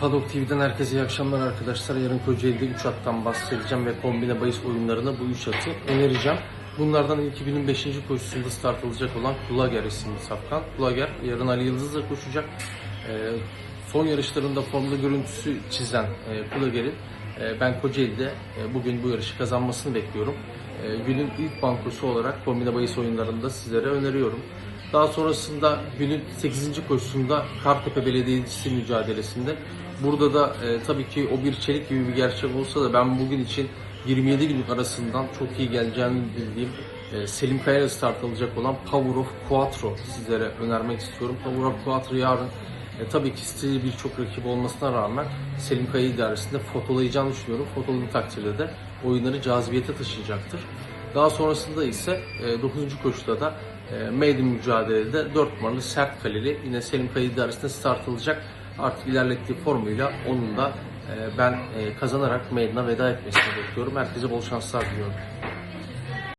Padok TV'den herkese iyi akşamlar arkadaşlar. Yarın Kocaeli'de 3 attan bahsedeceğim ve kombine bahis oyunlarına bu 3 atı önereceğim. Bunlardan ilk 2005. koşusunda start alacak olan Kulager isimli safkan. Kulager yarın Ali Yıldız'la koşacak. Ee, son yarışlarında formda görüntüsü çizen e, Kulager'in e, ben Kocaeli'de e, bugün bu yarışı kazanmasını bekliyorum. E, günün ilk bankosu olarak kombine bahis oyunlarında sizlere öneriyorum. Daha sonrasında günün 8. koşusunda Kartepe Belediyesi mücadelesinde burada da e, tabii ki o bir çelik gibi bir gerçek olsa da ben bugün için 27 günlük arasından çok iyi geleceğini bildiğim e, Selim Kaya'ya start alacak olan Power of Quattro sizlere önermek istiyorum. Power of Quattro yarın e, tabii ki stili birçok rakip olmasına rağmen Selim Kaya idaresinde fotolayacağını düşünüyorum. Fotoladığı takdirde de oyunları cazibiyete taşıyacaktır. Daha sonrasında ise 9. koşuda da e, maiden mücadelede 4 numaralı sert kaleli yine Selim Kaya idaresinde start alacak. Artık ilerlettiği formuyla onun da e, ben e, kazanarak maiden'a veda etmesini bekliyorum. Herkese bol şanslar diliyorum.